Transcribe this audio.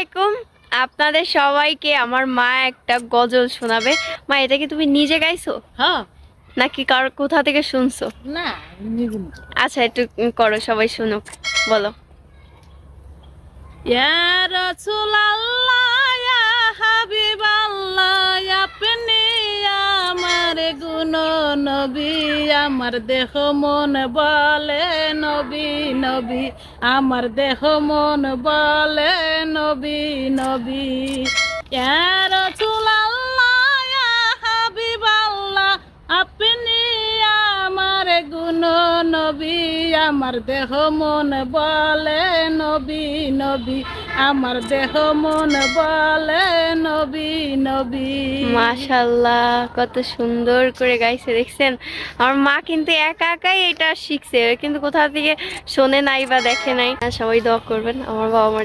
আলাইকুম। আপনাদের সবাইকে আমার মা একটা গজল শোনাবে। মা এটা কি তুমি নিজে গাইছো? হ্যাঁ। নাকি কার কোথা থেকে শুনছো? না আচ্ছা একটু করো সবাই শুনুক বলো। ইয়া রাসূলুল্লাহ গুণ নবী, আমার দেহ মন বলে নবী নবী, আমার দেহ মন বলে নবী নবী। হাবিবাল্লাহ, আপনি আমার গুণ নবী, আমার দেহ মন বলে নবী নবী, আমার দেহ মন বলে নবী। মাশাল্লাহ কত সুন্দর করে গাইছে, দেখছেন? আমার মা কিন্তু একা একাই এটা শিখছে, কিন্তু কোথা থেকে শোনে নাই বা দেখে নাই। সবাই দোয়া করবেন, আমার বাবা